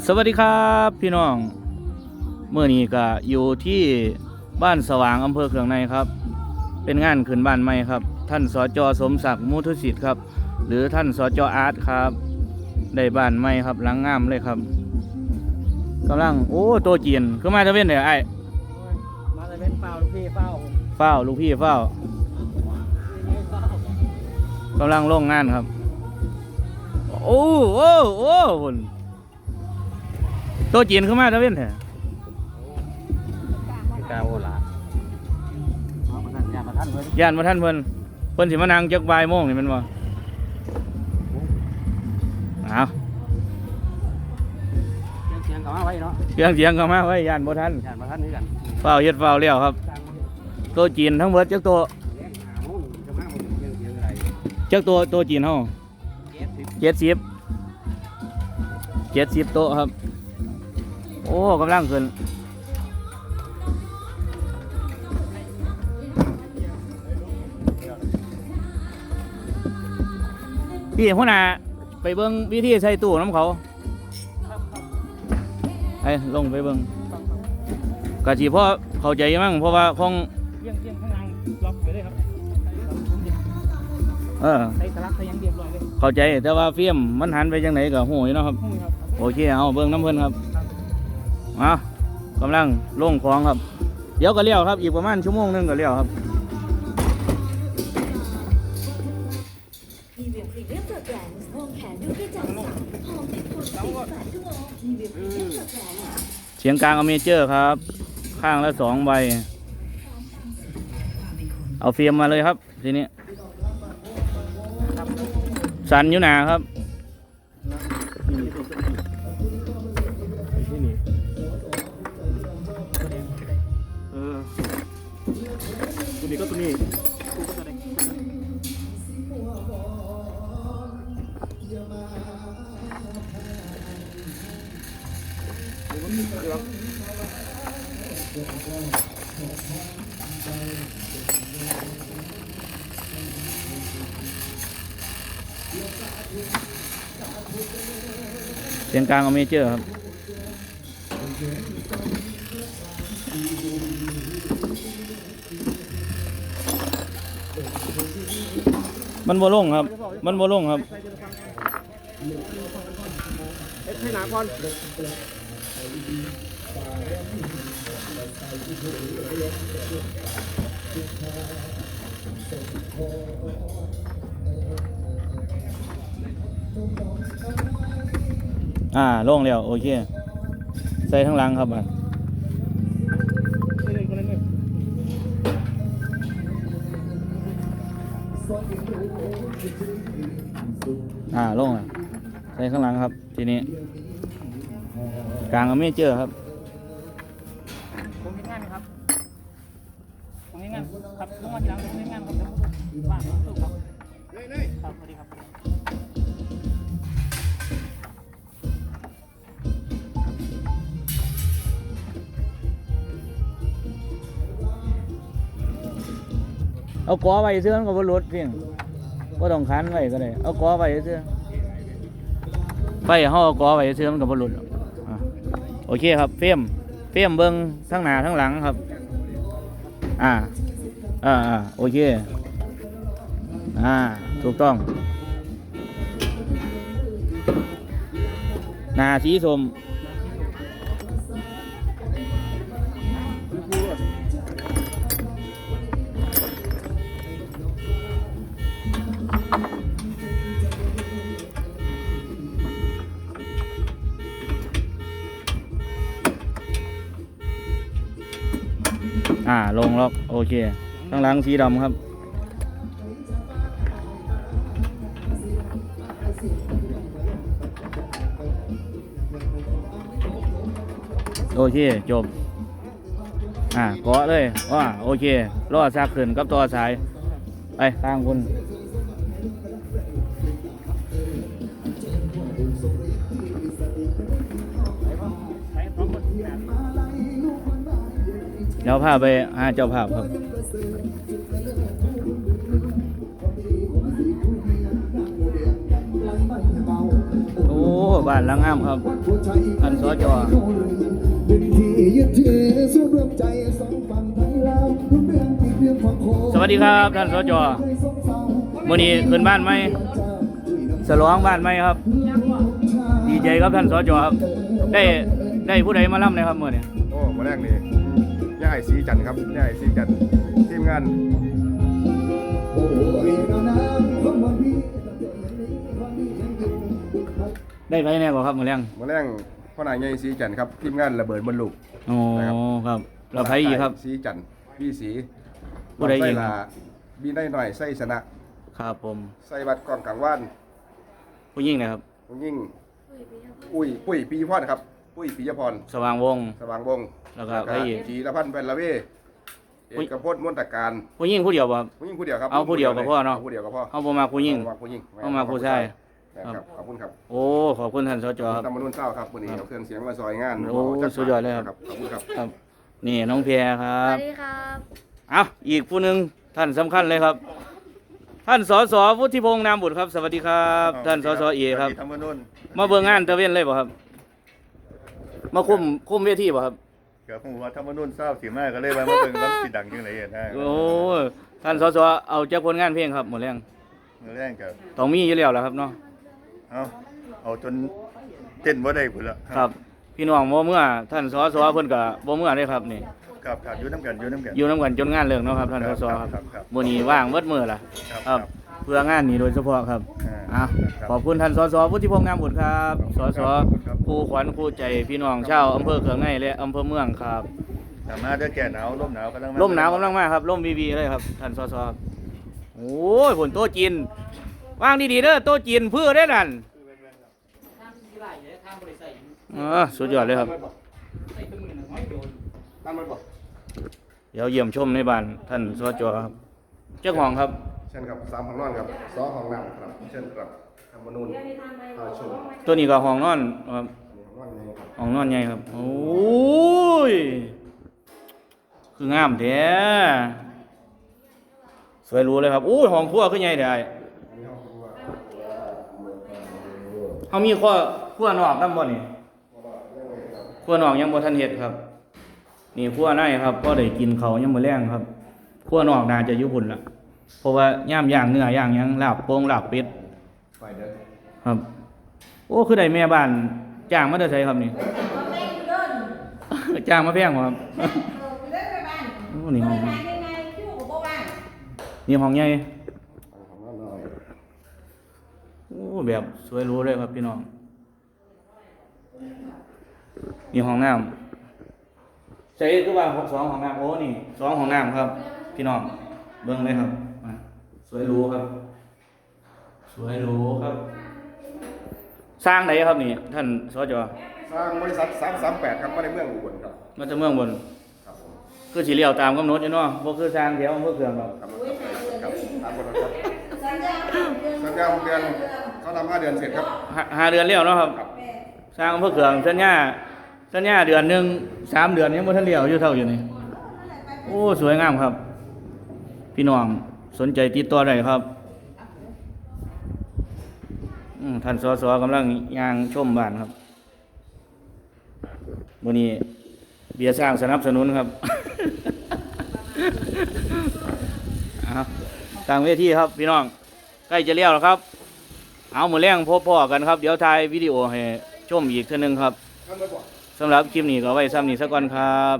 สวัสดีครับพี่น้องเมื่อนี้ก็อยู่ที่บ้านสว่างอำเภอเขืองในครับ เป็นงานขึ้นบ้านใหม่ครับ ท่านสจสมศักดิ์มุทุสิทธิ์ครับ หรือท่านสจอาร์ตครับ ได้บ้านใหม่ครับหลังงามเลยครับกำลังโอ้โตวจีนขึ้นมาตะเวนเดี๋ยวไอ้มาเลยเป็นเปล่าลูกพี่เปล่าเฝ้าลูกพี่เฝ้าเปล่ากำลังลงงานครับ โอ้โอ้โอ้คุณ โตวจีนขึ้นมาตะเวนเถอะกาโอลาเอามาท่านยามาท่านเพิ่นย่านมาท่านเพิ่นเพิ่นสิมานั่งจักบ่ายโมงนี่แมันบ่เอาเสียงเสียงกับมาไว้เนาะเสียงเสียงเข้ามาไว้ย่านบ่ทันยานมาท่านนี่กันเฝ้าเฮ็ดเฝ้าเลี้ยวครับจ้างมันโตวจีนทั้งเบิดจักตัวเลี้ยงหาโมงจะมาหมดเสียงเสียงอะไรจักตัวตัวจีนเฮาเจ็ดสิบ70 70โต๊ะครับ โอ้กำลังขึ้นพี่หัวหน้าไปเบิ่งวิธีใส่ตู้น้ำเขาครับครับไอ้ลงไปเบิ่งกะสิพ่อเข้าใจมั้งเพราะว่าคงเยี่ยงเยี่ยงข้างล่างล็อกไปเลยครับเออใส่สลักใส่ยังเรียบร้อยเลยเข้าใจแต่ว่าเฟียมมันหันไปจังไหนก็หูยเนาะครับหุ้ยครับโอเคเอาเบิ่งน้ำเพิ่นครับ เอากำลังลงของครับ เดี๋ยวก็เลี้ยวครับ อีกประมาณชั่วโมงหนึงก็เลี้ยวครับเวียงกระจังอมติดทนติดฝาทั่วมีเวียงพรีเมียมเปิดแบรนด์เสียงกลางอเมเจอร์ครับ ข้างละสองใบ เอาเฟียมมาเลยครับ ทีนี้ สันอยู่หนาครับ นี้ก็ตัวนี้กูก็ตัวนี้เดี๋ยวเสียงกลางอเมเจอร์ครับ มันบ่ลงครับ มันบ่ลงครับเอ็ดให้หนาก่อนอ่าลงแล้ว โอเค ใส่ทั้งหลังครับอะ อ่าลงอะใส่ข้างหลังครับ ทีนี้ กลางก็ไม่เจอครับผมเห็นงานครับผมเห็นงานครับลงมาทีหลังผมเห็นงานครับเดี๋ยวบ้านผมตู้ครับครับสวัสดีครับ เอากอไว้เสื้อมันก็บ่หลุดเพียงบ่ต้องคันไว้ก็ได้ เอากอไว้เสื้อไฟเฮาเอากอไว้เสื้อมันก็บ่หลุดหรอกอะโอเคครับ เฟรมเฟรมเบิ่งทั้งหน้าทั้งหลังครับ อ่า อ่าอ่าโอเค อ่า ถูกต้องหน้าสีส้ม อ่าลงล็อกโอเค ข้างหลังสีดำครับ โอเค จบ อ่าเกาะเลยว่าโอเครอดซากขึ้นกับตัวสาย ไปทางคุณ เดี๋ยวพาไปหาเจ้าภาพครับ โอ้บ้านหลังงามครับท่านสอจองฝั่งทั้งลาวทุกเรื่องที่เรื่องฝั่งโขงสวัสดีครับท่านสจมื้อนี้ขึ้นบ้านไหมสลองบ้านไหมครับ ดีใจครับท่านสจครับ ได้ได้ผู้ใดมาล่ำเลยครับเมื้อนี้โอ้มาแรกนี่ ย่าไอซีจันทร์ครับย่าไอซีจันทร์ทีมงานโอ้ยนานๆความหวังพี่ตั้งแต่ยังมีความดียังอยู่ได้ไปแน่บ่ครับมื้อแรงมาแรกพ่อนายย่าไอซีจันทร์ครับทีมงานระเบิดบรรลุโอ้ครับเราไผอีกครับซีจันทร์พี่สีผู้ใดอีกไส้ลาบีได้หน่อยไส้ชนะครับผมไส้บัดกองกลางว่านผู้ยิ่งนะครับคุณยิ่ง อุ้ยปุ้ยปีพรครับ ปุ้ยปียพรสว่างวง สว่างวงศ์แล้วก็ใครอีก จีรพันธ์แฟนละเวเอกพจน์มนตการผู้ยิ่งผู้เดียวบ่ครับผู้ยิ่งผู้เดียวครับเอาผู้เดียวก็พอเนาะ ผู้เดียวก็พอเฮาบ่มาผู้ยิ่งเอามาผู้ยิ่งเอามาผู้ชายครับขอบคุณครับ โอ้ ขอบคุณท่านสจครับตำบลนุ่นเต้าครับวันนี้เอาเครื่องเสียงมาซอยงานโอ้จักรสุดยอดเลยครับ ขอบคุณครับ ครับ นี่น้องเพียครัสบ วัสดีครับ เอ้าอีกผู้หนึ่งท่านสำคัญเลยครับ ท่านสสวุฒิพงษ์นามบุตรครับ สวัสดีครับ ท่านสสเอครับทำมานุ่นมาเบิ่งงานตะเวนเลยบ่ครับ มาคุมคุมเวทีบ่ครับเกือบหัวทำมานุ่นเศร้าสีมากก็เลยว่ามาเป็นรับสีดังยังไงเห็นฮะโอ้ท่านสสเอาจากผลงานเพลงครับหมดแรงเมื่อแรงกับต้องมีอยู่แล้วล่ะครับเนาะเอาเอาจนเต้นว่าได้ผลละครับ พี่น้องบ่เมื่อท่านสสเพิ่นก็บ่เมื่อเลยครับนี่ครับครับอยู่น้ำกันอยู่น้ำกันอยู่นํกันจนงานเลิกเนาะครับท่านสสครับครับครับมื้อนี้ว่างเบิดมื้อล่ะครับครับ เพื่องานนี้โดยเฉพาะครับอ่าอะครับขอบคุณท่านสสวุฒิพงษ์งามบุตรครับสสขอบคุณครับครูขวัญครูใจพี่น้องชาวอำเภอเขืองในและอำเภอเมืองครับสามารถได้แก่หนาวลมหนาวกำลังลมหนาวกำลังมาครับลมวีวีเลยครับท่านสสครับโอ้ยฝนโต๊ะจีนว่างดีๆเด้อโต๊ะจีนเพื่อได้นั่นอ่าสุดยอดเลยครับตั้งมันบอกเดี๋ยวเยี่ยมชมในบ้านท่านสจครับ เจ้าของครับ เช่นครับสามของนอนครับสองของนั่งครับ เช่นครับทำมนุนพาชมตัวนี้ก็ห้องนอนครับของนอนไงครับห้องนอนใหญ่ครับ โอ้ย คืองามแท้สวยหรู้เลยครับอู้ยห้องครัวคือใหญ่ได้เขามีครัวครัวนอกนำบ่นี่ครัวนอกยังบ่ทันเฮ็ดครับ นี่ครัวในครับก็ได้กินเขาวยังมื้อแรงครับครัวนอกน่าจะอยู่พุ่นล่ะ เพราะว่าย่ามย่างเนื้อย่างหยังลาบโป่งลาบเป็ดไฟเด้อครับ โอ้คือได้แม่บ้านจ้างมาได้ใช้ครับนี่จ้างมาแพงบ่ครับโอ้นี่ห้องนี่ห้องใหญ่ของนอนหน่อยโอ้แบบสวยหรู้เลยครับพี่น้องนี่ห้องน้ำใช้คือว่าสองห้องน้ำโอ้นี่สองห้องน้ำครับ พี่น้องเบิ่งเลยครับมาส วยหรู้ครับ สวยหรู้ครับ สร้างไหนครับนี่ ท่านสจสร้างบริษัท338 ครับมาในเมืองอุบลครับมาจากเมืองบน ครับผมคือสิเลี้ยวตามกำหนดอยู่เนาะบ่คือสร้างแถวอำเภอเคืองหรอกครับครับตามกำหนดครับสัญญาหกเดือนเขาทำห้าเดือนเสร็จครับหาหาเดือนเลี้ยวเนาะครับ ครับสร้างอำเภอเคืองสัญญาสัญญาเดือนหนึงสามเดือนยังบ่ทันเลี้ยวอยู่เท่าอยู่นี่โอ้สวยงามครับ พี่น้อง สนใจติดต่อได้ครับอืมท่านสสกำลังย่างชมบ้านครับมื้อนี้เบียร์สร้างสนับสนุนครับเอาต่างเวทีครับพี่น้องใกล้จะเลี้ยวแล้วครับ เอามือแรงพบพ่อกันครับ เดี๋ยวถ่ายวิดีโอให้ชมอีกเท่านึงครับสำหรับคลิปนี้ก็ไว้ซ้ำนี้สักก่อนครับ